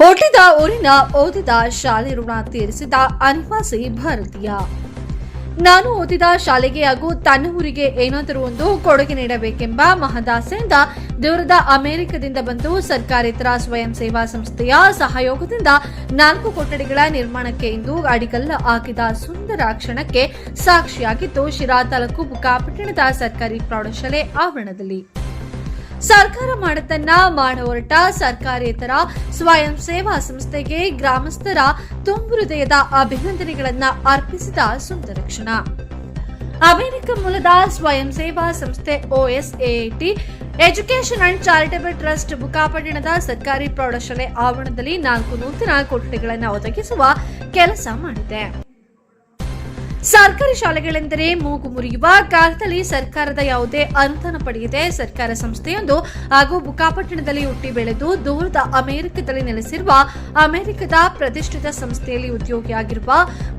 ಹುಟ್ಟಿದ ಊರಿನ ಓದಿದ ಶಾಲೆ ಋಣ ತೀರಿಸಿದ ಅನಿವಾಸಿ ಭಾರತೀಯ. ನಾನು ಓದಿದ ಶಾಲೆಗೆ ಹಾಗೂ ತನ್ನ ಊರಿಗೆ ಏನಾದರೂ ಒಂದು ಕೊಡುಗೆ ನೀಡಬೇಕೆಂಬ ಮಹದಾಸೆಯಿಂದ ದೂರದ ಅಮೆರಿಕದಿಂದ ಬಂದು ಸರ್ಕಾರೇತರ ಸ್ವಯಂ ಸೇವಾ ಸಂಸ್ಥೆಯ ಸಹಯೋಗದಿಂದ ನಾಲ್ಕು ಕೊಠಡಿಗಳ ನಿರ್ಮಾಣಕ್ಕೆ ಇಂದು ಅಡಿಗಲ್ಲ ಹಾಕಿದ ಸುಂದರ ಕ್ಷಣಕ್ಕೆ ಸಾಕ್ಷಿಯಾಗಿದ್ದು ಶಿರಾ ತಾಲೂಕು ಬುಕಾಪಟ್ಟಣದ ಸರ್ಕಾರಿ ಪ್ರೌಢಶಾಲೆ ಆವರಣದಲ್ಲಿ. ಸರ್ಕಾರ ಮಾಡತನ್ನ ಮಾಡ ಹೊರಟ ಸರ್ಕಾರೇತರ ಸ್ವಯಂ ಸೇವಾ ಸಂಸ್ಥೆಗೆ ಗ್ರಾಮಸ್ಥರ ತುಂಬು ಹೃದಯದ ಅಭಿನಂದನೆಗಳನ್ನ ಅರ್ಪಿಸಿದ ಸುಂದರ ಕ್ಷಣ ಅಮೆರಿಕ ಮೂಲದ ಸ್ವಯಂ ಸೇವಾ ಸಂಸ್ಥೆ OSAT education and charitable trust ಬುಕಾಪಟ್ಟಣದ ಸರ್ಕಾರಿ ಪ್ರೌಢಶಾಲೆ ಆವರಣದಲ್ಲಿ ನಾಲ್ಕು ನೂತನ ಕೊಠಡಿಗಳನ್ನು ಒದಗಿಸುವ ಕೆಲಸ ಮಾಡಿದೆ. ಸರ್ಕಾರಿ ಶಾಲೆಗಳೆಂದರೆ ಮೂಗು ಮುರಿಯುವ ಕಾಲದಲ್ಲಿ ಸರ್ಕಾರದ ಯಾವುದೇ ಅನುದಾನ ಪಡೆಯದೆ ಸರ್ಕಾರ ಸಂಸ್ಥೆಯೊಂದು ಹಾಗೂ ಬುಕಾಪಟ್ಟಣದಲ್ಲಿ ಹುಟ್ಟಿ ಬೆಳೆದು ದೂರದ ಅಮೆರಿಕದಲ್ಲಿ ನೆಲೆಸಿರುವ ಅಮೆರಿಕದ ಪ್ರತಿಷ್ಠಿತ ಸಂಸ್ಥೆಯಲ್ಲಿ ಉದ್ಯೋಗಿಯಾಗಿರುವ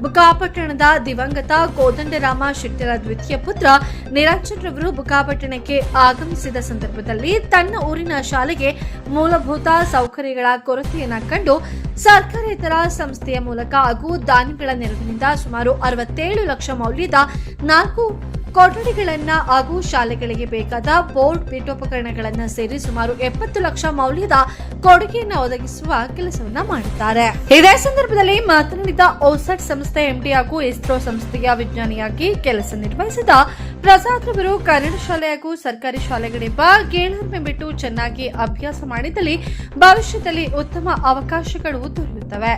ಬುಕಾಪಟ್ಟಣದ ದಿವಂಗತ ಕೋದಂಡರಾಮ ಶೆಟ್ಟರ ದ್ವಿತೀಯ ಪುತ್ರ ನಿರಂಜನ್ ರವರು ಬುಕ್ಕಾಪಟ್ಟಣಕ್ಕೆ ಆಗಮಿಸಿದ ಸಂದರ್ಭದಲ್ಲಿ ತನ್ನ ಊರಿನ ಶಾಲೆಗೆ ಮೂಲಭೂತ ಸೌಕರ್ಯಗಳ ಕೊರತೆಯನ್ನು ಕಂಡು ಸರ್ಕಾರೇತರ ಸಂಸ್ಥೆಯ ಮೂಲಕ ಹಾಗೂ ದಾನಿಗಳ ನೆರವಿನಿಂದ ಸುಮಾರು ಅರವತ್ತೇಳು ಲಕ್ಷ ಮೌಲ್ಯದ ನಾಲ್ಕು ಕೊಠಡಿಗಳನ್ನ ಹಾಗೂ ಶಾಲೆಗಳಿಗೆ ಬೇಕಾದ ಬೋರ್ಡ್ ಪೀಠೋಪಕರಣಗಳನ್ನ ಸೇರಿ ಸುಮಾರು ಎಪ್ಪತ್ತು ಲಕ್ಷ ಮೌಲ್ಯದ ಕೊಡುಗೆಯನ್ನು ಒದಗಿಸುವ ಕೆಲಸವನ್ನ ಮಾಡಿದ್ದಾರೆ. ಇದೇ ಸಂದರ್ಭದಲ್ಲಿ ಮಾತನಾಡಿದ ಓಸಟ್ ಸಂಸ್ಥೆ ಎಂಡಿ ಹಾಗೂ ಇಸ್ರೋ ಸಂಸ್ಥೆಯ ವಿಜ್ಞಾನಿಯಾಗಿ ಕೆಲಸ ನಿರ್ವಹಿಸಿದ ಪ್ರಸಾದ್ ರವರು ಕನ್ನಡ ಶಾಲೆ ಹಾಗೂ ಸರ್ಕಾರಿ ಶಾಲೆಗಳೆಂಬ ಗೇಳರ್ಮೆ ಬಿಟ್ಟು ಚೆನ್ನಾಗಿ ಅಭ್ಯಾಸ ಮಾಡಿದಲ್ಲಿ ಭವಿಷ್ಯದಲ್ಲಿ ಉತ್ತಮ ಅವಕಾಶಗಳು ದೊರೆಯುತ್ತವೆ.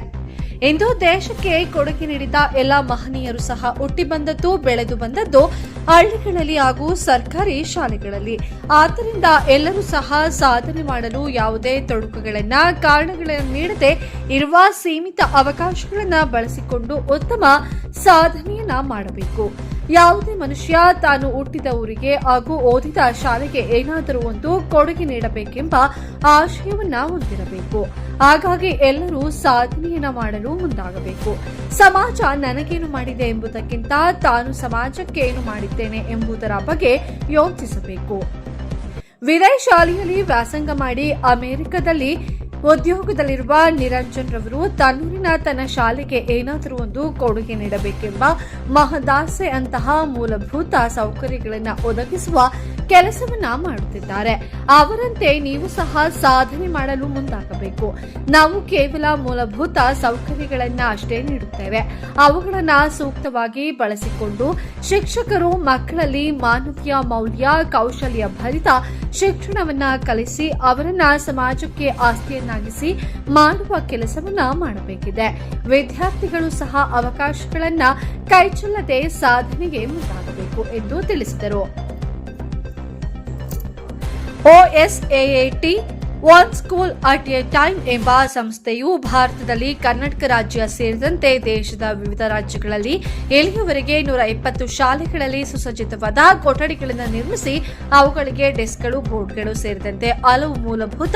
ಇಂದು ದೇಶಕ್ಕೆ ಕೊಡುಗೆ ನೀಡಿದ ಎಲ್ಲ ಮಹನೀಯರು ಸಹ ಹುಟ್ಟಿ ಬಂದದ್ದು, ಬೆಳೆದು ಬಂದದ್ದು ಹಳ್ಳಿಗಳಲ್ಲಿ ಹಾಗೂ ಸರ್ಕಾರಿ ಶಾಲೆಗಳಲ್ಲಿ. ಆದ್ದರಿಂದ ಎಲ್ಲರೂ ಸಹ ಸಾಧನೆ ಮಾಡಲು ಯಾವುದೇ ತೊಡಕುಗಳನ್ನ, ಕಾರಣಗಳನ್ನು ನೀಡದೆ ಇರುವ ಸೀಮಿತ ಅವಕಾಶಗಳನ್ನ ಬಳಸಿಕೊಂಡು ಉತ್ತಮ ಸಾಧನೆಯನ್ನ ಮಾಡಬೇಕು. ಯಾವುದೇ ಮನುಷ್ಯ ತಾನು ಹುಟ್ಟಿದ ಊರಿಗೆ ಹಾಗೂ ಓದಿದ ಶಾಲೆಗೆ ಏನಾದರೂ ಒಂದು ಕೊಡುಗೆ ನೀಡಬೇಕೆಂಬ ಆಶಯವನ್ನ ಹೊಂದಿರಬೇಕು. ಹಾಗಾಗಿ ಎಲ್ಲರೂ ಸಾಧನೆಯನ್ನ ಮಾಡಲು ಮುಂದಾಗಬೇಕು. ಸಮಾಜ ನನಗೇನು ಮಾಡಿದೆ ಎಂಬುದಕ್ಕಿಂತ ತಾನು ಸಮಾಜಕ್ಕೆ ಏನು ಮಾಡಿದ್ದೇನೆ ಎಂಬುದರ ಬಗ್ಗೆ ಯೋಚಿಸಬೇಕು. ವಿದಯ್ ಶಾಲೆಯಲ್ಲಿ ವ್ಯಾಸಂಗ ಮಾಡಿ ಅಮೆರಿಕದಲ್ಲಿ ಉದ್ಯೋಗದಲ್ಲಿರುವ ನಿರಂಜನ್ ರವರು ತನ್ನೂರಿನ ತನ್ನ ಶಾಲೆಗೆ ಏನಾದರೂ ಒಂದು ಕೊಡುಗೆ ನೀಡಬೇಕೆಂಬ ಮಹದಾಸೆ ಅಂತಹ ಮೂಲಭೂತ ಸೌಕರ್ಯಗಳನ್ನು ಒದಗಿಸುವ ಕೆಲಸವನ್ನ ಮಾಡುತ್ತಿದ್ದಾರೆ. ಅವರಂತೆ ನೀವು ಸಹ ಸಾಧನೆ ಮಾಡಲು ಮುಂದಾಗಬೇಕು. ನಾವು ಕೇವಲ ಮೂಲಭೂತ ಸೌಕರ್ಯಗಳನ್ನ ಅಷ್ಟೇ ನೀಡುತ್ತೇವೆ. ಅವುಗಳನ್ನ ಸೂಕ್ತವಾಗಿ ಬಳಸಿಕೊಂಡು ಶಿಕ್ಷಕರು ಮಕ್ಕಳಲ್ಲಿ ಮಾನವೀಯ ಮೌಲ್ಯ, ಕೌಶಲ್ಯ ಭರಿತ ಶಿಕ್ಷಣವನ್ನ ಕಲಿಸಿ ಅವರನ್ನ ಸಮಾಜಕ್ಕೆ ಆಸ್ತಿಯನ್ನಾಗಿಸಿ ಮಾಡುವ ಕೆಲಸವನ್ನ ಮಾಡಬೇಕಿದೆ. ವಿದ್ಯಾರ್ಥಿಗಳು ಸಹ ಅವಕಾಶಗಳನ್ನ ಕೈಚಲ್ಲದೆ ಸಾಧನೆಗೆ ಮುಂದಾಗಬೇಕು ಎಂದು ತಿಳಿಸಿದರು. OSAT one school at a time ಎಂಬ ಸಂಸ್ಥೆಯು ಭಾರತದಲ್ಲಿ ಕರ್ನಾಟಕ ರಾಜ್ಯ ಸೇರಿದಂತೆ ದೇಶದ ವಿವಿಧ ರಾಜ್ಯಗಳಲ್ಲಿ ಇಲ್ಲಿಯವರೆಗೆ ನೂರ ಇಪ್ಪತ್ತು ಶಾಲೆಗಳಲ್ಲಿ ಸುಸಜ್ಜಿತವಾದ ಕೊಠಡಿಗಳನ್ನು ನಿರ್ಮಿಸಿ ಅವುಗಳಿಗೆ ಡೆಸ್ಕ್ಗಳು, ಬೋರ್ಡ್ಗಳು ಸೇರಿದಂತೆ ಹಲವು ಮೂಲಭೂತ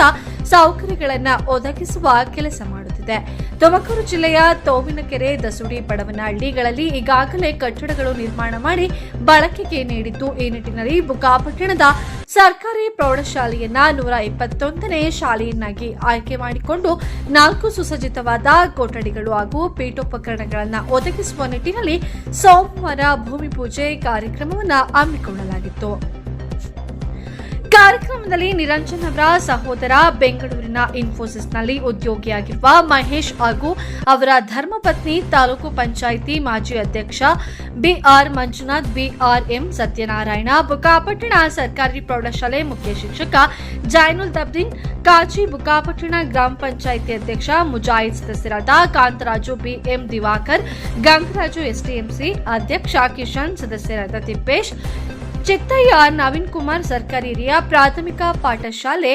ಸೌಕರ್ಯಗಳನ್ನು ಒದಗಿಸುವ ಕೆಲಸ ಮಾಡುತ್ತಿದೆ. ತುಮಕೂರು ಜಿಲ್ಲೆಯ ತೋವಿನಕೆರೆ ದಸುಡಿ ಬಡವನಹಳ್ಳಿಗಳಲ್ಲಿ ಈಗಾಗಲೇ ಕಟ್ಟಡಗಳು ನಿರ್ಮಾಣ ಮಾಡಿ ಬಳಕೆಗೆ ನೀಡಿದ್ದು ಈ ನಿಟ್ಟಿನಲ್ಲಿ ಬುಕ್ಕಾಪಟ್ಟಣದ ಸರ್ಕಾರಿ ಪ್ರೌಢಶಾಲೆಯನ್ನ ನೂರ ಇಪ್ಪತ್ತೊಂದನೇ ಶಾಲೆಯನ್ನಾಗಿ ಆಯ್ಕೆ ಮಾಡಿಕೊಂಡು ನಾಲ್ಕು ಸುಸಜ್ಜಿತವಾದ ಕೊಠಡಿಗಳು ಹಾಗೂ ಪೀಠೋಪಕರಣಗಳನ್ನು ಒದಗಿಸುವ ನಿಟ್ಟಿನಲ್ಲಿ ಸೋಮವಾರ ಭೂಮಿ ಪೂಜೆ ಕಾರ್ಯಕ್ರಮವನ್ನು ಹಮ್ಮಿಕೊಳ್ಳಲಾಗಿತ್ತು. ಕಾರ್ಯಕ್ರಮದಲ್ಲಿ ನಿರಂಜನ್ ಅವರ ಸಹೋದರ ಬೆಂಗಳೂರಿನ ಇನ್ಫೋಸಿಸ್ನಲ್ಲಿ ಉದ್ಯೋಗಿಯಾಗಿರುವ ಮಹೇಶ್ ಹಾಗೂ ಅವರ ಧರ್ಮಪತ್ನಿ, ತಾಲೂಕು ಪಂಚಾಯಿತಿ ಮಾಜಿ ಅಧ್ಯಕ್ಷ ಬಿಆರ್ ಮಂಜುನಾಥ್, ಬಿಆರ್ಎಂ ಸತ್ಯನಾರಾಯಣ, ಬುಕಾಪಟ್ಟಣ ಸರ್ಕಾರಿ ಪ್ರೌಢಶಾಲೆ ಮುಖ್ಯ ಶಿಕ್ಷಕ ಜೈನುಲ್ ದಬ್ದಿನ್ ಕಾಚಿ ಬುಕಾಪಟ್ಟಣ ಗ್ರಾಮ ಪಂಚಾಯಿತಿ ಅಧ್ಯಕ್ಷ ಮುಜಾಹಿದ್ ಸದಸ್ಯರಾದ ಕಾಂತರಾಜು ಬಿಎಂ ದಿವಾಕರ್, ಗಂಗರಾಜು ಎಸ್ಡಿಎಂಸಿ ಅಧ್ಯಕ್ಷ ಕಿಶನ್ ಸದಸ್ಯರಾದ ತಿಪ್ಪೇಶ್ ಚಿತ್ತಯ್ಯ, ನವೀನ್ ಕುಮಾರ್ ಸರ್ಕಾರಿ ಹಿರಿಯ ಪ್ರಾಥಮಿಕ ಪಾಠಶಾಲೆ,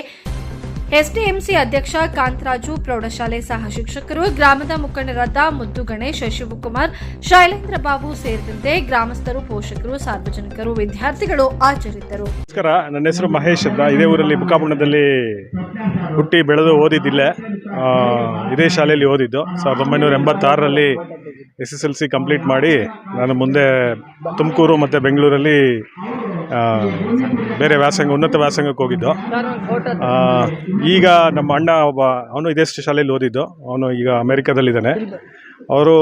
ಎಸ್ಡಿಎಂಸಿ ಅಧ್ಯಕ್ಷ ಕಾಂತರಾಜು ಪ್ರೌಢಶಾಲೆ ಸಹ ಶಿಕ್ಷಕರು, ಗ್ರಾಮದ ಮುಖಂಡರಾದ ಮುದ್ದು ಗಣೇಶ್, ಶಿವಕುಮಾರ್, ಶೈಲೇಂದ್ರ ಬಾಬು ಸೇರಿದಂತೆ ಗ್ರಾಮಸ್ಥರು, ಪೋಷಕರು, ಸಾರ್ವಜನಿಕರು, ವಿದ್ಯಾರ್ಥಿಗಳು ಹಾಜರಿದ್ದರು. ನಮಸ್ಕಾರ, ನನ್ನ ಹೆಸರು ಮಹೇಶ್ ಅಂತ. ಇದೇ ಊರಲ್ಲಿ ಬುಕ್ಕಾಪುಣದಲ್ಲಿ ಹುಟ್ಟಿ ಬೆಳೆದು ಓದಿದ್ದಿಲ್ಲ ಇದೇ ಶಾಲೆಯಲ್ಲಿ ಓದಿದ್ದು. ಸಾವಿರದ ಒಂಬೈನೂರ ಎಂಬತ್ತಾರರಲ್ಲಿ S S L C complete ಮಾಡಿ ನಾನು ಮುಂದೆ ತುಮಕೂರು ಮತ್ತು ಬೆಂಗಳೂರಲ್ಲಿ ಬೇರೆ ವ್ಯಾಸಂಗ, ಉನ್ನತ ವ್ಯಾಸಂಗಕ್ಕೆ ಹೋಗಿದ್ದು. ಈಗ ನಮ್ಮ ಅಣ್ಣ ಒಬ್ಬ, ಅವನು ಇದೇ ಶಾಲೆಯಲ್ಲಿ ಓದಿದ್ದು. ಅವನು ಈಗ ಅಮೇರಿಕಾದಲ್ಲಿದ್ದಾನೆ. ಅವರು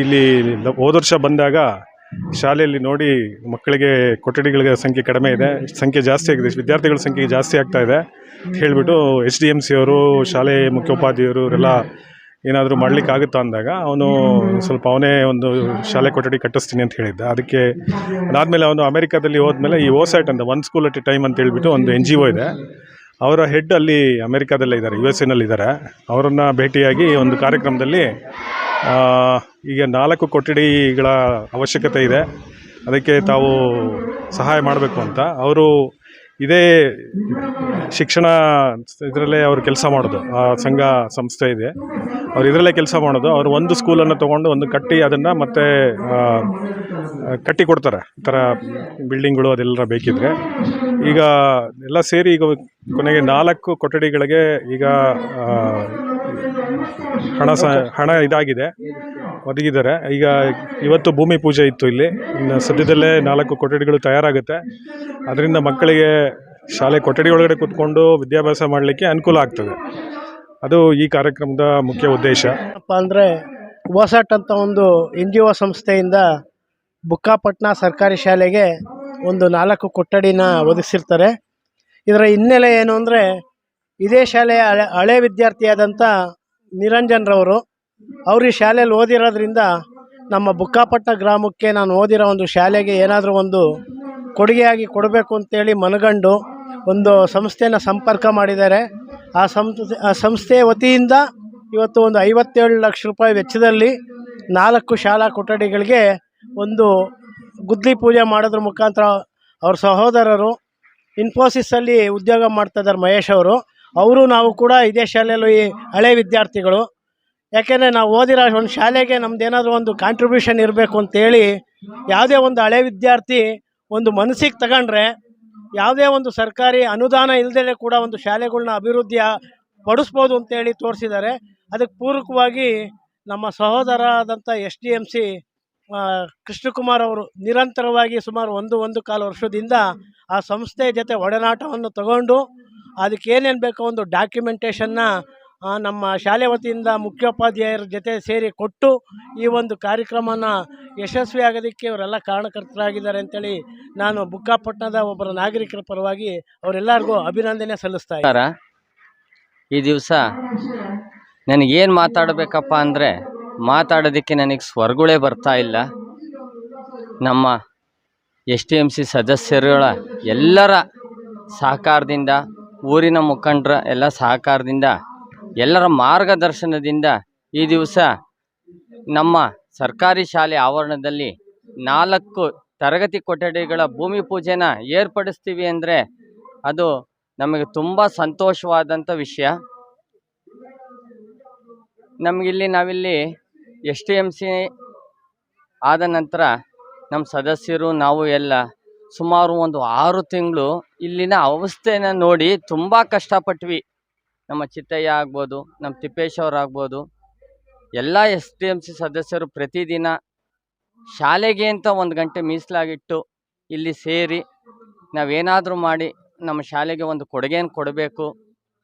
ಇಲ್ಲಿ ಹೋದ ವರ್ಷ ಬಂದಾಗ ಶಾಲೆಯಲ್ಲಿ ನೋಡಿ ಮಕ್ಕಳಿಗೆ ಕೊಠಡಿಗಳ ಸಂಖ್ಯೆ ಕಡಿಮೆ ಇದೆ. ಸಂಖ್ಯೆ ಜಾಸ್ತಿ ಆಗಿದೆ. ವಿದ್ಯಾರ್ಥಿಗಳ ಸಂಖ್ಯೆ ಜಾಸ್ತಿ ಆಗ್ತಾ ಇದೆ. ಹೇಳಿಬಿಟ್ಟು ಎಚ್ ಡಿ ಎಂ ಸಿ ಅವರು, ಶಾಲೆ ಮುಖ್ಯೋಪಾಧ್ಯಾಯರು ಇವರೆಲ್ಲ ಏನಾದರೂ ಮಾಡ್ಲಿಕ್ಕೆ ಆಗುತ್ತಾ ಅಂದಾಗ ಅವನು ಸ್ವಲ್ಪ ಅವನೇ ಒಂದು ಶಾಲೆ ಕೊಠಡಿ ಕಟ್ಟಿಸ್ತೀನಿ ಅಂತ ಹೇಳಿದ್ದ. ಅದಕ್ಕೆ ಅದಾದಮೇಲೆ ಅವನು ಅಮೆರಿಕಾದಲ್ಲಿ ಹೋದ್ಮೇಲೆ ಈ ಓಸೈಟ್ ಅಂತ one school at a time ಅಂತ ಹೇಳ್ಬಿಟ್ಟು ಒಂದು ಎನ್ ಜಿ ಒ ಇದೆ. ಅವರ ಹೆಡ್ ಅಲ್ಲಿ ಅಮೆರಿಕಾದಲ್ಲೇ ಇದ್ದಾರೆ ಯು ಎಸ್ ಎನಲ್ಲಿದ್ದಾರೆ ಅವರನ್ನು ಭೇಟಿಯಾಗಿ ಒಂದು ಕಾರ್ಯಕ್ರಮದಲ್ಲಿ ಈಗ ನಾಲ್ಕು ಕೊಠಡಿಗಳ ಅವಶ್ಯಕತೆ ಇದೆ. ಅದಕ್ಕೆ ತಾವು ಸಹಾಯ ಮಾಡಬೇಕು ಅಂತ. ಅವರು ಇದೇ ಶಿಕ್ಷಣ ಇದರಲ್ಲೇ ಅವರು ಕೆಲಸ ಮಾಡೋದು. ಆ ಸಂಘ ಸಂಸ್ಥೆ ಇದೆ. ಅವ್ರು ಇದರಲ್ಲೇ ಕೆಲಸ ಮಾಡೋದು. ಅವರು ಒಂದು ಸ್ಕೂಲನ್ನು ತೊಗೊಂಡು ಒಂದು ಕಟ್ಟಿ ಅದನ್ನು ಮತ್ತೆ ಕಟ್ಟಿ ಕೊಡ್ತಾರೆ. ಈ ಥರ ಬಿಲ್ಡಿಂಗ್ಗಳು ಅದೆಲ್ಲ ಬೇಕಿದ್ರೆ. ಈಗ ಎಲ್ಲ ಸೇರಿ ಈಗ ಕೊನೆಗೆ ನಾಲ್ಕು ಕೊಠಡಿಗಳಿಗೆ ಈಗ ಹಣ ಸ, ಹಣ ಇದಾಗಿದೆ. ಒದಗಿದ್ದಾರೆ. ಈಗ ಇವತ್ತು ಭೂಮಿ ಪೂಜೆ ಇತ್ತು ಇಲ್ಲಿ. ಸದ್ಯದಲ್ಲೇ ನಾಲ್ಕು ಕೊಠಡಿಗಳು ತಯಾರಾಗುತ್ತೆ. ಅದರಿಂದ ಮಕ್ಕಳಿಗೆ ಶಾಲೆ ಕೊಠಡಿ ಒಳಗಡೆ ಕೂತ್ಕೊಂಡು ವಿದ್ಯಾಭ್ಯಾಸ ಮಾಡಲಿಕ್ಕೆ ಅನುಕೂಲ ಆಗ್ತದೆ. ಅದು ಈ ಕಾರ್ಯಕ್ರಮದ ಮುಖ್ಯ ಉದ್ದೇಶ. ಅಂದರೆ ಓಸಾಟ್ ಅಂತ ಒಂದು ಎನ್ ಜಿ ಒ ಸಂಸ್ಥೆಯಿಂದ ಬುಕ್ಕಾಪಟ್ನ ಸರ್ಕಾರಿ ಶಾಲೆಗೆ ಒಂದು ನಾಲ್ಕು ಕೊಠಡಿನ ಒದಗಿಸಿರ್ತಾರೆ. ಇದರ ಹಿನ್ನೆಲೆ ಏನು ಅಂದರೆ ಇದೇ ಶಾಲೆಯ ಹಳೆ ಹಳೆ ವಿದ್ಯಾರ್ಥಿಯಾದಂಥ ನಿರಂಜನ್ರವರು ಅವರು ಈ ಶಾಲೆಯಲ್ಲಿ ಓದಿರೋದ್ರಿಂದ ನಮ್ಮ ಬುಕ್ಕಾಪಟ್ನ ಗ್ರಾಮಕ್ಕೆ ನಾನು ಓದಿರೋ ಒಂದು ಶಾಲೆಗೆ ಏನಾದರೂ ಒಂದು ಕೊಡುಗೆಯಾಗಿ ಕೊಡಬೇಕು ಅಂತೇಳಿ ಮನಗಂಡು ಒಂದು ಸಂಸ್ಥೆನ ಸಂಪರ್ಕ ಮಾಡಿದ್ದಾರೆ. ಆ ಸಂಸ್ಥೆ ಆ ಸಂಸ್ಥೆ ವತಿಯಿಂದ ಇವತ್ತು ಒಂದು ಐವತ್ತೇಳು ಲಕ್ಷ ರೂಪಾಯಿ ವೆಚ್ಚದಲ್ಲಿ ನಾಲ್ಕು ಶಾಲಾ ಕೊಠಡಿಗಳಿಗೆ ಒಂದು ಗುದ್ಲಿ ಪೂಜೆ ಮಾಡೋದ್ರ ಮುಖಾಂತರ ಅವ್ರ ಸಹೋದರರು ಇನ್ಫೋಸಿಸಲ್ಲಿ ಉದ್ಯೋಗ ಮಾಡ್ತಾ ಇದ್ದಾರೆ ಮಹೇಶ್ ಅವರು. ಅವರು ನಾವು ಕೂಡ ಇದೇ ಶಾಲೆಯಲ್ಲಿ ಹಳೆ ವಿದ್ಯಾರ್ಥಿಗಳು. ಯಾಕೆಂದರೆ ನಾವು ಓದಿರೋ ಒಂದು ಶಾಲೆಗೆ ನಮ್ದು ಏನಾದರೂ ಒಂದು ಕಾಂಟ್ರಿಬ್ಯೂಷನ್ ಇರಬೇಕು ಅಂತೇಳಿ ಯಾವುದೇ ಒಂದು ಹಳೆ ವಿದ್ಯಾರ್ಥಿ ಒಂದು ಮನಸ್ಸಿಗೆ ತಗೊಂಡ್ರೆ ಯಾವುದೇ ಒಂದು ಸರ್ಕಾರಿ ಅನುದಾನ ಇಲ್ಲದೇ ಕೂಡ ಒಂದು ಶಾಲೆಗಳನ್ನ ಅಭಿವೃದ್ಧಿಯ ಪಡಿಸ್ಬೋದು ಅಂತೇಳಿ ತೋರಿಸಿದ್ದಾರೆ. ಅದಕ್ಕೆ ಪೂರಕವಾಗಿ ನಮ್ಮ ಸಹೋದರ ಆದಂಥ S D M C Krishnakumar ಅವರು ನಿರಂತರವಾಗಿ ಸುಮಾರು ಒಂದು ಒಂದು ಕಾಲು ವರ್ಷದಿಂದ ಆ ಸಂಸ್ಥೆ ಜೊತೆ ಒಡನಾಟವನ್ನು ತಗೊಂಡು ಅದಕ್ಕೆ ಏನೇನು ಬೇಕೋ ಒಂದು ಡಾಕ್ಯುಮೆಂಟೇಷನ್ನ ನಮ್ಮ ಶಾಲೆ ವತಿಯಿಂದ ಮುಖ್ಯೋಪಾಧ್ಯಾಯರ ಜೊತೆ ಸೇರಿ ಕೊಟ್ಟು ಈ ಒಂದು ಕಾರ್ಯಕ್ರಮನ ಯಶಸ್ವಿ ಆಗೋದಕ್ಕೆ ಇವರೆಲ್ಲ ಕಾರಣಕರ್ತರಾಗಿದ್ದಾರೆ ಅಂತೇಳಿ ನಾನು ಬುಕ್ಕಾಪಟ್ಟಣದ ಒಬ್ಬರ ನಾಗರಿಕರ ಪರವಾಗಿ ಅವರೆಲ್ಲರಿಗೂ ಅಭಿನಂದನೆ ಸಲ್ಲಿಸ್ತಾ ಇದ್ದಾರೆ ಈ ದಿವಸ ನನಗೇನು ಮಾತಾಡಬೇಕಪ್ಪ ಅಂದರೆ ಮಾತಾಡೋದಕ್ಕೆ ನನಗೆ ಸ್ವರ್ಗಳೇ ಬರ್ತಾ ಇಲ್ಲ. ನಮ್ಮ ಎಸ್ ಟಿ ಎಂ ಸಿ ಸದಸ್ಯರುಗಳ ಎಲ್ಲರ ಸಹಕಾರದಿಂದ, ಊರಿನ ಮುಖಂಡರ ಎಲ್ಲ ಸಹಕಾರದಿಂದ ಎಲ್ಲರ ಮಾರ್ಗದರ್ಶನದಿಂದ ಈ ದಿವಸ ನಮ್ಮ ಸರ್ಕಾರಿ ಶಾಲೆ ಆವರಣದಲ್ಲಿ ನಾಲ್ಕು ತರಗತಿ ಕೊಠಡಿಗಳ ಭೂಮಿ ಪೂಜೆನ ಏರ್ಪಡಿಸ್ತೀವಿ ಅಂದರೆ ಅದು ನಮಗೆ ತುಂಬ ಸಂತೋಷವಾದಂಥ ವಿಷಯ. ನಮಗಿಲ್ಲಿ ನಾವಿಲ್ಲಿ ಎಸ್ ಟಿ ಎಂ ಸಿ ಆದ ನಂತರ ನಮ್ಮ ಸದಸ್ಯರು, ನಾವು ಎಲ್ಲ ಸುಮಾರು ಒಂದು ಆರು ತಿಂಗಳು ಇಲ್ಲಿನ ಅವಸ್ಥೆನ ನೋಡಿ ತುಂಬ ಕಷ್ಟಪಟ್ವಿ. ನಮ್ಮ ಚಿತ್ತಯ್ಯ ಆಗ್ಬೋದು, ನಮ್ಮ ತಿಪ್ಪೇಶ್ ಅವ್ರು ಆಗ್ಬೋದು, ಎಲ್ಲ ಎಸ್ ಡಿ ಎಂ ಸಿ ಸದಸ್ಯರು ಪ್ರತಿದಿನ ಶಾಲೆಗೆ ಅಂತ ಒಂದು ಗಂಟೆ ಮೀಸಲಾಗಿಟ್ಟು ಇಲ್ಲಿ ಸೇರಿ ನಾವೇನಾದರೂ ಮಾಡಿ ನಮ್ಮ ಶಾಲೆಗೆ ಒಂದು ಕೊಡುಗೆಯನ್ನು ಕೊಡಬೇಕು,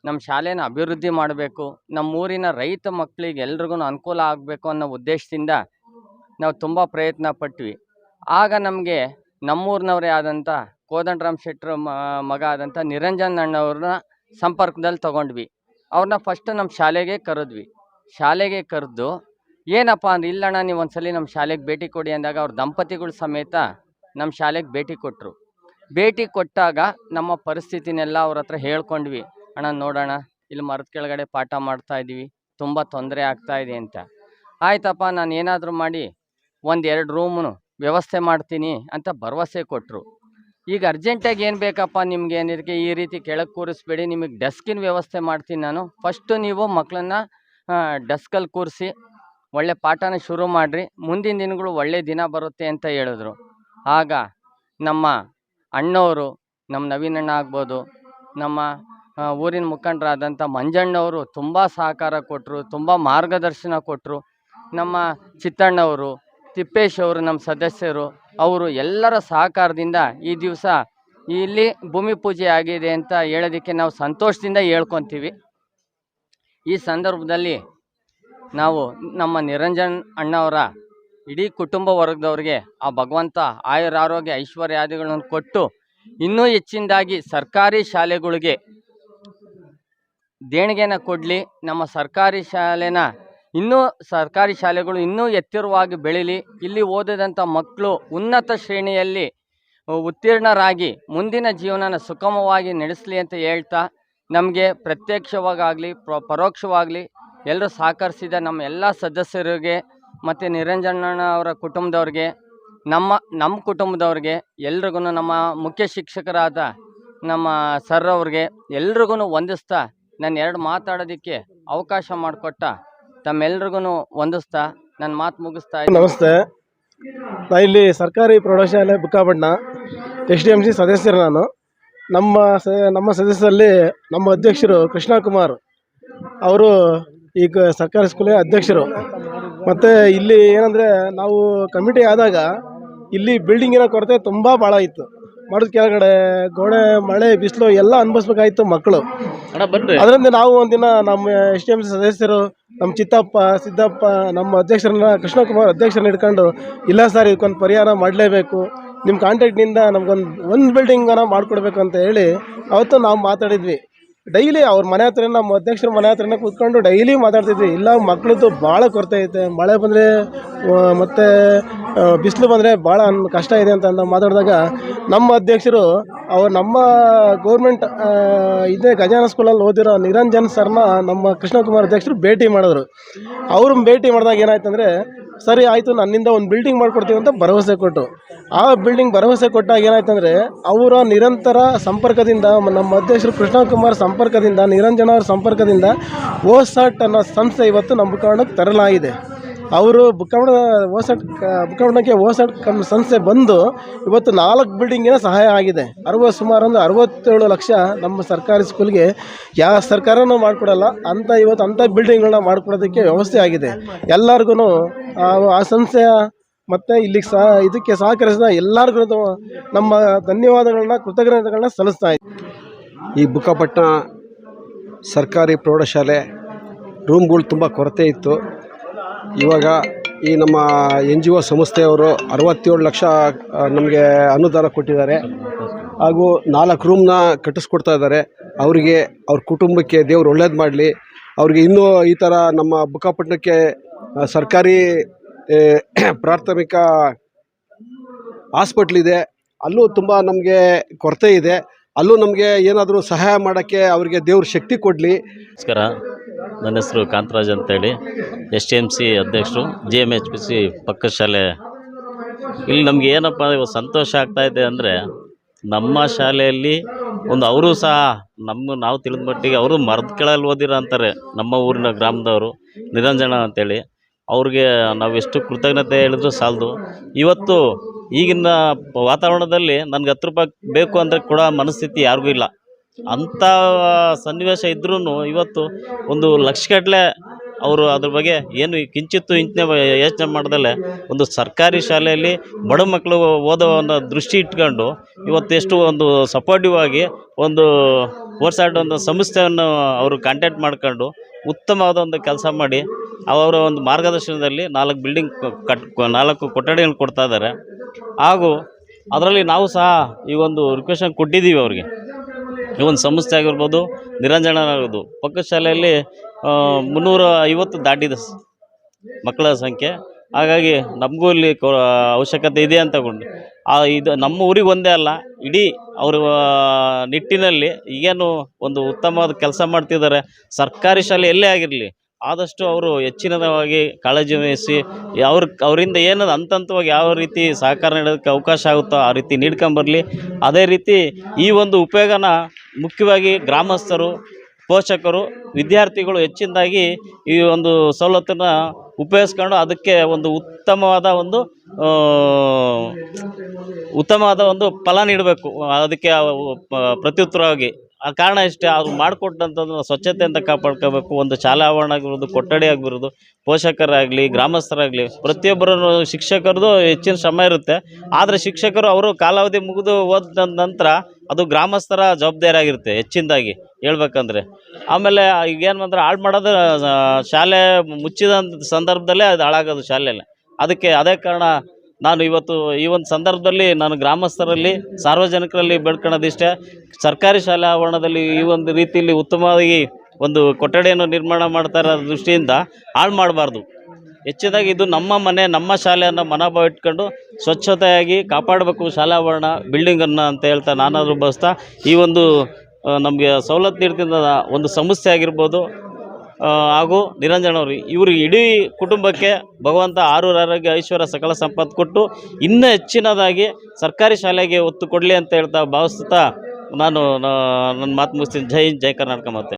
ನಮ್ಮ ಶಾಲೆನ ಅಭಿವೃದ್ಧಿ ಮಾಡಬೇಕು, ನಮ್ಮೂರಿನ ರೈತ ಮಕ್ಕಳಿಗೆ ಎಲ್ರಿಗೂ ಅನುಕೂಲ ಆಗಬೇಕು ಅನ್ನೋ ಉದ್ದೇಶದಿಂದ ನಾವು ತುಂಬ ಪ್ರಯತ್ನ ಪಟ್ವಿ. ಆಗ ನಮಗೆ ನಮ್ಮೂರಿನವರೇ ಆದಂಥ ಕೋದಂಡರಾಮ್ ಶೆಟ್ಟರು ಮಗ ಆದಂಥ ನಿರಂಜನ್ ಅಣ್ಣವ್ರನ್ನ ಸಂಪರ್ಕದಲ್ಲಿ ತಗೊಂಡ್ವಿ. ಅವ್ರನ್ನ ಫಸ್ಟ್ ನಮ್ಮ ಶಾಲೆಗೆ ಕರೆದ್ವಿ. ಶಾಲೆಗೆ ಕರೆದು, ಏನಪ್ಪ ಅಂದ್ರೆ, ಇಲ್ಲಣ್ಣ, ನೀವು ಒಂದ್ಸಲಿ ನಮ್ಮ ಶಾಲೆಗೆ ಭೇಟಿ ಕೊಡಿ ಅಂದಾಗ ಅವ್ರ ದಂಪತಿಗಳು ಸಮೇತ ನಮ್ಮ ಶಾಲೆಗೆ ಭೇಟಿ ಕೊಟ್ಟರು ಭೇಟಿ ಕೊಟ್ಟಾಗ ನಮ್ಮ ಪರಿಸ್ಥಿತಿನೆಲ್ಲ ಅವ್ರ ಹತ್ರ ಹೇಳ್ಕೊಂಡ್ವಿ. ಅಣ್ಣ ನೋಡೋಣ ಇಲ್ಲಿ ಮರದ ಕೆಳಗಡೆ ಪಾಠ ಮಾಡ್ತಾ ಇದ್ದೀವಿ ತುಂಬ ತೊಂದರೆ ಆಗ್ತಾ ಇದೆ ಅಂತ. ಆಯ್ತಪ್ಪ, ನಾನು ಏನಾದರೂ ಮಾಡಿ ಒಂದು ಎರಡು ರೂಮು ವ್ಯವಸ್ಥೆ ಮಾಡ್ತೀನಿ ಅಂತ ಭರವಸೆ ಕೊಟ್ಟರು ಈಗ ಅರ್ಜೆಂಟಾಗಿ ಏನು ಬೇಕಪ್ಪ ನಿಮ್ಗೆ ಏನಿದೆ ಈ ರೀತಿ ಕೆಳಗೆ ಕೂರಿಸ್ಬೇಡಿ, ನಿಮಗೆ ಡೆಸ್ಕಿನ ವ್ಯವಸ್ಥೆ ಮಾಡ್ತೀನಿ ನಾನು. ಫಸ್ಟು ನೀವು ಮಕ್ಕಳನ್ನ ಡಸ್ಕಲ್ಲಿ ಕೂರಿಸಿ, ಒಳ್ಳೆ ಪಾಠನ ಶುರು ಮಾಡಿರಿ. ಮುಂದಿನ ದಿನಗಳು ಒಳ್ಳೆ ದಿನ ಬರುತ್ತೆ ಅಂತ ಹೇಳಿದ್ರು. ಆಗ ನಮ್ಮ ಅಣ್ಣವರು, ನಮ್ಮ ನವೀನ್ ಅಣ್ಣ ಆಗ್ಬೋದು, ನಮ್ಮ ಊರಿನ ಮುಖಂಡರಾದಂಥ ಮಂಜಣ್ಣವರು ತುಂಬ ಸಹಕಾರ ಕೊಟ್ಟರು ತುಂಬ ಮಾರ್ಗದರ್ಶನ ಕೊಟ್ಟರು ನಮ್ಮ ಚಿತ್ತಣ್ಣವರು ತಿಪ್ಪೇಶ್ ಅವರು ನಮ್ಮ ಸದಸ್ಯರು, ಅವರು ಎಲ್ಲರ ಸಹಕಾರದಿಂದ ಈ ದಿವಸ ಇಲ್ಲಿ ಭೂಮಿ ಪೂಜೆ ಆಗಿದೆ ಅಂತ ಹೇಳೋದಕ್ಕೆ ನಾವು ಸಂತೋಷದಿಂದ ಹೇಳ್ಕೊತೀವಿ. ಈ ಸಂದರ್ಭದಲ್ಲಿ ನಾವು ನಮ್ಮ ನಿರಂಜನ್ ಅಣ್ಣವರ ಇಡೀ ಕುಟುಂಬ ವರ್ಗದವ್ರಿಗೆ ಆ ಭಗವಂತ ಆಯುರ ಆರೋಗ್ಯ ಐಶ್ವರ್ಯಾದಿಗಳನ್ನು ಕೊಟ್ಟು ಇನ್ನೂ ಹೆಚ್ಚಿನದಾಗಿ ಸರ್ಕಾರಿ ಶಾಲೆಗಳಿಗೆ ದೇಣಿಗೆನ ಕೊಡಲಿ, ನಮ್ಮ ಸರ್ಕಾರಿ ಶಾಲೆನ ಇನ್ನೂ ಸರ್ಕಾರಿ ಶಾಲೆಗಳು ಇನ್ನೂ ಎತ್ತರವಾಗಿ ಬೆಳೀಲಿ. ಇಲ್ಲಿ ಓದಿದಂಥ ಮಕ್ಕಳು ಉನ್ನತ ಶ್ರೇಣಿಯಲ್ಲಿ ಉತ್ತೀರ್ಣರಾಗಿ ಮುಂದಿನ ಜೀವನನ ಸುಗಮವಾಗಿ ನಡೆಸಲಿ ಅಂತ ಹೇಳ್ತಾ ನಮಗೆ ಪ್ರತ್ಯಕ್ಷವಾಗಲಿ, ಪ್ರ, ಪರೋಕ್ಷವಾಗಲಿ ಎಲ್ಲರೂ ಸಹಕರಿಸಿದ ನಮ್ಮ ಎಲ್ಲ ಸದಸ್ಯರಿಗೆ ಮತ್ತು ನಿರಂಜನಣ್ಣ ಅವರ ಕುಟುಂಬದವ್ರಿಗೆ, ನಮ್ಮ ನಮ್ಮ ಕುಟುಂಬದವ್ರಿಗೆ ಎಲ್ರಿಗೂ ನಮ್ಮ ಮುಖ್ಯ ಶಿಕ್ಷಕರಾದ ನಮ್ಮ ಸರ್ ಅವ್ರಿಗೆ ಎಲ್ರಿಗೂ ವಂದಿಸ್ತಾ ನಾನು ಎರಡು ಮಾತಾಡೋದಕ್ಕೆ ಅವಕಾಶ ಮಾಡಿಕೊಟ್ಟ ತಮ್ಮೆಲ್ರಿಗೂ ವಂದಿಸ್ತಾ ನನ್ನ ಮಾತು ಮುಗಿಸ್ತಾ. ನಮಸ್ತೆ. ನಾ ಇಲ್ಲಿ ಸರ್ಕಾರಿ ಪ್ರೌಢಶಾಲೆ Bukkapatna S D M C ಸದಸ್ಯರು ನಾನು. ನಮ್ಮ ಸ, ನಮ್ಮ ಸದಸ್ಯರಲ್ಲಿ ನಮ್ಮ ಅಧ್ಯಕ್ಷರು ಕೃಷ್ಣ ಕುಮಾರ್ ಅವರು, ಈಗ ಸರ್ಕಾರಿ ಸ್ಕೂಲಿನ ಅಧ್ಯಕ್ಷರು. ಮತ್ತು ಇಲ್ಲಿ ಏನಂದರೆ ನಾವು ಕಮಿಟಿ ಆದಾಗ ಇಲ್ಲಿ ಬಿಲ್ಡಿಂಗಿನ ಕೊರತೆ ತುಂಬ ಭಾಳ ಇತ್ತು. ಮರದ ಕೆಳಗಡೆ ಗೋಡೆ ಮಳೆ ಬಿಸಿಲು ಎಲ್ಲ ಅನುಭವಿಸ್ಬೇಕಾಗಿತ್ತು ಮಕ್ಕಳು. ಅದರಿಂದ ನಾವು ಒಂದಿನ ನಮ್ಮ ಎಸ್ ಡಿ ಎಂ ಸಿ ಸದಸ್ಯರು ನಮ್ಮ ಚಿತ್ತಪ್ಪ ಸಿದ್ದಪ್ಪ ನಮ್ಮ ಅಧ್ಯಕ್ಷರನ್ನ ಕೃಷ್ಣಕುಮಾರ್ ಅಧ್ಯಕ್ಷರನ್ನ ಇಟ್ಕೊಂಡು ಇಲ್ಲ ಸರ್ ಇದಕ್ಕೊಂದು ಪರಿಹಾರ ಮಾಡಲೇಬೇಕು. ನಿಮ್ಮ ಕಾಂಟ್ಯಾಕ್ಟ್ನಿಂದ ನಮ್ಗೊಂದು ಒಂದು ಬಿಲ್ಡಿಂಗನ್ನು ಮಾಡಿಕೊಡ್ಬೇಕು ಅಂತ ಹೇಳಿ ಅವತ್ತು ನಾವು ಮಾತಾಡಿದ್ವಿ. ಡೈಲಿ ಅವ್ರ ಮನೆ ಹತ್ರ ನಮ್ಮ ಅಧ್ಯಕ್ಷರ ಮನೆ ಹತ್ರನೇ ಕೂತ್ಕೊಂಡು ಡೈಲಿ ಮಾತಾಡ್ತಿದ್ವಿ. ಇಲ್ಲ, ಮಕ್ಳದ್ದು ಭಾಳ ಕೊರತೆ ಐತೆ. ಮಳೆ ಬಂದರೆ ಮತ್ತು ಬಿಸಿಲು ಬಂದರೆ ಭಾಳ ಕಷ್ಟ ಇದೆ ಅಂತ ಮಾತಾಡಿದಾಗ ನಮ್ಮ ಅಧ್ಯಕ್ಷರು ಅವ್ರು ನಮ್ಮ ಗೌರ್ಮೆಂಟ್ ಇದೇ ಗಜಾನ ಸ್ಕೂಲಲ್ಲಿ ಓದಿರೋ ನಿರಂಜನ್ ಸರ್ನ ನಮ್ಮ ಕೃಷ್ಣಕುಮಾರ್ ಅಧ್ಯಕ್ಷರು ಭೇಟಿ ಮಾಡಿದ್ರು. ಅವರು ಭೇಟಿ ಮಾಡಿದಾಗ ಏನಾಯ್ತು ಅಂದರೆ ಸರಿ, ಆಯಿತು, ನನ್ನಿಂದ ಒಂದು ಬಿಲ್ಡಿಂಗ್ ಮಾಡಿಕೊಡ್ತೀವಿ ಅಂತ ಭರವಸೆ ಕೊಟ್ಟು ಆ ಬಿಲ್ಡಿಂಗ್ ಭರವಸೆ ಕೊಟ್ಟಾಗ ಏನಾಯ್ತು ಅಂದರೆ ಅವರ ನಿರಂತರ ಸಂಪರ್ಕದಿಂದ, ನಮ್ಮ ಅಧ್ಯಕ್ಷರು ಕೃಷ್ಣಕುಮಾರ್ ಸಂಪರ್ಕದಿಂದ, ನಿರಂಜನ ಅವರ ಸಂಪರ್ಕದಿಂದ ಓಸಾಟ್ ಅನ್ನೋ ಸಂಸ್ಥೆ ಇವತ್ತು ನಮ್ಮ ಕಾರಣಕ್ಕೆ ತರಲಾಗಿದೆ. ಅವರು ಬುಕ್ಕವಣ ಓಸಟ್ ಬುಕ್ಕವಣಕ್ಕೆ ಓಸಟ್ ಕಮ್ ಸಂಸ್ಥೆ ಬಂದು ಇವತ್ತು ನಾಲ್ಕು ಬಿಲ್ಡಿಂಗಿನ ಸಹಾಯ ಆಗಿದೆ. ಅರವತ್ತು, ಸುಮಾರು ಒಂದು ಅರವತ್ತೇಳು ಲಕ್ಷ ನಮ್ಮ ಸರ್ಕಾರಿ ಸ್ಕೂಲ್ಗೆ ಯಾವ ಸರ್ಕಾರನೂ ಮಾಡಿಕೊಡಲ್ಲ ಅಂಥ ಇವತ್ತು ಅಂಥ ಬಿಲ್ಡಿಂಗ್ಗಳನ್ನ ಮಾಡಿಕೊಡೋದಕ್ಕೆ ವ್ಯವಸ್ಥೆ ಆಗಿದೆ. ಎಲ್ಲರಿಗೂ ಆ ಸಂಸ್ಥೆಯ ಮತ್ತು ಇಲ್ಲಿಗೆ ಸಹ ಇದಕ್ಕೆ ಸಹಕರಿಸಿದ ಎಲ್ಲರಿಗೂ ನಮ್ಮ ಧನ್ಯವಾದಗಳನ್ನ, ಕೃತಜ್ಞತೆಗಳನ್ನ ಸಲ್ಲಿಸ್ತಾ ಇದ್ದೀವಿ ಈ ಬುಕ್ಕಪಟ್ಟಣ ಸರ್ಕಾರಿ ಪ್ರೌಢಶಾಲೆ ರೂಮ್ಗಳು ತುಂಬ ಕೊರತೆ ಇತ್ತು. ಇವಾಗ ಈ ನಮ್ಮ ಎನ್ ಜಿ ಒ ಸಂಸ್ಥೆಯವರು ಅರವತ್ತೇಳು ಲಕ್ಷ ನಮಗೆ ಅನುದಾನ ಕೊಟ್ಟಿದ್ದಾರೆ. ಹಾಗೂ ನಾಲ್ಕು ರೂಮ್ನ ಕಟ್ಟಿಸ್ಕೊಡ್ತಾ ಇದ್ದಾರೆ. ಅವರಿಗೆ, ಅವ್ರ ಕುಟುಂಬಕ್ಕೆ ದೇವರು ಒಳ್ಳೇದು ಮಾಡಲಿ. ಅವ್ರಿಗೆ ಇನ್ನೂ ಈ ಥರ ನಮ್ಮ ಬುಕ್ಕಾಪಟ್ಟಣಕ್ಕೆ ಸರ್ಕಾರಿ ಪ್ರಾಥಮಿಕ ಹಾಸ್ಪಿಟ್ಲ್ ಇದೆ. ಅಲ್ಲೂ ತುಂಬ ನಮಗೆ ಕೊರತೆ ಇದೆ. ಅಲ್ಲೂ ನಮಗೆ ಏನಾದರೂ ಸಹಾಯ ಮಾಡೋಕ್ಕೆ ಅವರಿಗೆ ದೇವ್ರ ಶಕ್ತಿ ಕೊಡಲಿ. ನಮಸ್ಕಾರ. ನನ್ನ ಹೆಸರು ಕಾಂತರಾಜ್ ಅಂತೇಳಿ. ಎಸ್ ಟಿ ಎಂ ಸಿ ಅಧ್ಯಕ್ಷರು, G M H P C ಪಕ್ಕ ಶಾಲೆ. ಇಲ್ಲಿ ನಮ್ಗೆ ಏನಪ್ಪ ಸಂತೋಷ ಆಗ್ತಾ ಇದೆ ಅಂದರೆ ನಮ್ಮ ಶಾಲೆಯಲ್ಲಿ ಒಂದು ಅವರು ಸಹ ನಮ್ಮ ನಾವು ತಿಳಿದ ಮಟ್ಟಿಗೆ ಅವರು ಮರದ ಕೆಳಲ್ಲಿ ಓದಿರೋ ಅಂತಾರೆ. ನಮ್ಮ ಊರಿನ ಗ್ರಾಮದವರು, ನಿರಂಜನ ಅಂತೇಳಿ. ಅವ್ರಿಗೆ ನಾವು ಎಷ್ಟು ಕೃತಜ್ಞತೆ ಹೇಳಿದ್ರು ಸಾಲದು. ಇವತ್ತು ಈಗಿನ ವಾತಾವರಣದಲ್ಲಿ ನನಗೆ ಹತ್ತು ರೂಪಾಯಿ ಬೇಕು ಅಂದರೆ ಕೂಡ ಮನಸ್ಥಿತಿ ಯಾರಿಗೂ ಇಲ್ಲ. ಅಂಥ ಸನ್ನಿವೇಶ ಇದ್ರೂ ಇವತ್ತು ಒಂದು ಲಕ್ಷಗಟ್ಟಲೆ ಅವರು ಅದ್ರ ಬಗ್ಗೆ ಏನು ಕಿಂಚಿತ್ತು ಇಂಚನೆ ಯೋಚನೆ ಮಾಡ್ದಲ್ಲೇ ಒಂದು ಸರ್ಕಾರಿ ಶಾಲೆಯಲ್ಲಿ ಬಡ ಮಕ್ಕಳು ಓದೋ ಅನ್ನೋ ದೃಷ್ಟಿ ಇಟ್ಕೊಂಡು ಇವತ್ತು ಎಷ್ಟು ಒಂದು ಸಪೋರ್ಟಿವ್ ಆಗಿ ಒಂದು ಓರ್ಸಾಡ್ ಒಂದು ಸಂಸ್ಥೆಯನ್ನು ಅವರು ಕಾಂಟ್ಯಾಕ್ಟ್ ಮಾಡ್ಕೊಂಡು ಉತ್ತಮವಾದ ಒಂದು ಕೆಲಸ ಮಾಡಿ ಅವರ ಒಂದು ಮಾರ್ಗದರ್ಶನದಲ್ಲಿ ನಾಲ್ಕು ಬಿಲ್ಡಿಂಗ್ ಕಟ್ ನಾಲ್ಕು ಕೊಠಡಿಯನ್ನು ಕೊಡ್ತಾ ಇದ್ದಾರೆ. ಹಾಗೂ ಅದರಲ್ಲಿ ನಾವು ಸಹ ಈ ಒಂದು ರಿಕ್ವೆಷನ್ ಕೊಟ್ಟಿದ್ದೀವಿ ಅವ್ರಿಗೆ. ಈ ಒಂದು ಸಂಸ್ಥೆ ಆಗಿರ್ಬೋದು ನಿರಂಜನ ಪಕ್ಕ ಶಾಲೆಯಲ್ಲಿ ಮುನ್ನೂರ ಐವತ್ತು ದಾಟಿದೆ ಮಕ್ಕಳ ಸಂಖ್ಯೆ. ಹಾಗಾಗಿ ನಮಗೂ ಇಲ್ಲಿ ಅವಶ್ಯಕತೆ ಇದೆ ಅಂತ ಕೊಂಡು ಆ, ಇದು ನಮ್ಮ ಊರಿಗೆ ಒಂದೇ ಅಲ್ಲ, ಇಡೀ ಅವರು ನಿಟ್ಟಿನಲ್ಲಿ ಏನು ಒಂದು ಉತ್ತಮವಾದ ಕೆಲಸ ಮಾಡ್ತಿದ್ದಾರೆ. ಸರ್ಕಾರಿ ಶಾಲೆ ಎಲ್ಲೇ ಆಗಿರಲಿ, ಆದಷ್ಟು ಅವರು ಹೆಚ್ಚಿನದಾಗಿ ಕಾಳಜಿ ವಹಿಸಿ, ಅವ್ರ, ಅವರಿಂದ ಏನದು ಹಂತ ಹಂತವಾಗಿ ಯಾವ ರೀತಿ ಸಹಕಾರ ನೀಡೋದಕ್ಕೆ ಅವಕಾಶ ಆಗುತ್ತೋ ಆ ರೀತಿ ನೀಡ್ಕೊಂಬರಲಿ. ಅದೇ ರೀತಿ ಈ ಒಂದು ಉಪಯೋಗನ ಮುಖ್ಯವಾಗಿ ಗ್ರಾಮಸ್ಥರು, ಪೋಷಕರು, ವಿದ್ಯಾರ್ಥಿಗಳು ಹೆಚ್ಚಿನದಾಗಿ ಈ ಒಂದು ಸವಲತ್ತನ್ನು ಉಪಯೋಗಿಸ್ಕೊಂಡು ಅದಕ್ಕೆ ಒಂದು ಉತ್ತಮವಾದ ಒಂದು ಉತ್ತಮವಾದ ಒಂದು ಫಲ ನೀಡಬೇಕು. ಅದಕ್ಕೆ ಪ್ರತ್ಯುತ್ತರವಾಗಿ ಆ ಕಾರಣ ಇಷ್ಟೇ. ಅವ್ರು ಸ್ವಚ್ಛತೆ ಅಂತ ಕಾಪಾಡ್ಕೋಬೇಕು. ಒಂದು ಶಾಲಾ ಆವರಣ ಆಗಿರ್ಬೋದು ಕೊಠಡಿ ಆಗಿರ್ಬೋದು ಪೋಷಕರಾಗಲಿ, ಗ್ರಾಮಸ್ಥರಾಗಲಿ ಪ್ರತಿಯೊಬ್ಬರೂ ಶಿಕ್ಷಕರದು ಹೆಚ್ಚಿನ ಶ್ರಮ ಇರುತ್ತೆ. ಆದರೆ ಶಿಕ್ಷಕರು ಅವರು ಕಾಲಾವಧಿ ಮುಗಿದು ಹೋದ ನಂತರ ಅದು ಗ್ರಾಮಸ್ಥರ ಜವಾಬ್ದಾರಿ ಆಗಿರುತ್ತೆ ಹೆಚ್ಚಿನದಾಗಿ ಹೇಳ್ಬೇಕಂದ್ರೆ. ಆಮೇಲೆ ಈಗ ಏನು ಅಂದ್ರೆ ಹಾಳು ಮಾಡೋದು ಶಾಲೆ ಮುಚ್ಚಿದ ಸಂದರ್ಭದಲ್ಲೇ ಅದು ಹಾಳಾಗೋದು ಶಾಲೆಯಲ್ಲಿ. ಅದಕ್ಕೆ ಅದೇ ಕಾರಣ ನಾನು ಇವತ್ತು ಈ ಒಂದು ಸಂದರ್ಭದಲ್ಲಿ ನಾನು ಗ್ರಾಮಸ್ಥರಲ್ಲಿ, ಸಾರ್ವಜನಿಕರಲ್ಲಿ ಬೇಡ್ಕೊಳ್ಳೋದಿಷ್ಟೇ ಸರ್ಕಾರಿ ಶಾಲೆ ಆವರಣದಲ್ಲಿ ಈ ಒಂದು ರೀತಿಯಲ್ಲಿ ಉತ್ತಮವಾಗಿ ಒಂದು ಕೊಠಡಿಯನ್ನು ನಿರ್ಮಾಣ ಮಾಡ್ತಾ ಇರೋ ದೃಷ್ಟಿಯಿಂದ ಹಾಳು ಮಾಡಬಾರ್ದು. ಹೆಚ್ಚಿನದಾಗಿ ಇದು ನಮ್ಮ ಮನೆ, ನಮ್ಮ ಶಾಲೆಯನ್ನು ಮನೋಭಾವ ಇಟ್ಕೊಂಡು ಸ್ವಚ್ಛತೆಯಾಗಿ ಕಾಪಾಡಬೇಕು ಶಾಲಾ ಆವರಣ ಬಿಲ್ಡಿಂಗನ್ನು ಅಂತ ಹೇಳ್ತಾ ನಾನಾದರೂ ಬಯಸ್ತಾ ಈ ಒಂದು ನಮಗೆ ಸವಲತ್ತು ನೀಡ್ತಿದ್ದ ಒಂದು ಸಮಸ್ಯೆ ಆಗಿರ್ಬೋದು. ಹಾಗೂ ನಿರಂಜನ್ ಅವರು ಇವರು ಇಡೀ ಕುಟುಂಬಕ್ಕೆ ಭಗವಂತ ಆರೂರ ಆರೋಗ್ಯ ಐಶ್ವರ್ಯ ಸಕಲ ಸಂಪತ್ತು ಕೊಟ್ಟು ಇನ್ನೂ ಹೆಚ್ಚಿನದಾಗಿ ಸರ್ಕಾರಿ ಶಾಲೆಗೆ ಒತ್ತು ಕೊಡಲಿ ಅಂತ ಹೇಳ್ತಾ ಭಾವಿಸ್ತಾ ನಾನು ನನ್ನ ಮಾತು ಮುಗಿಸ್ತೀನಿ. ಜೈ ಹಿಂದ್, ಜೈ ಕರ್ನಾಟಕ ಮತ್ತೆ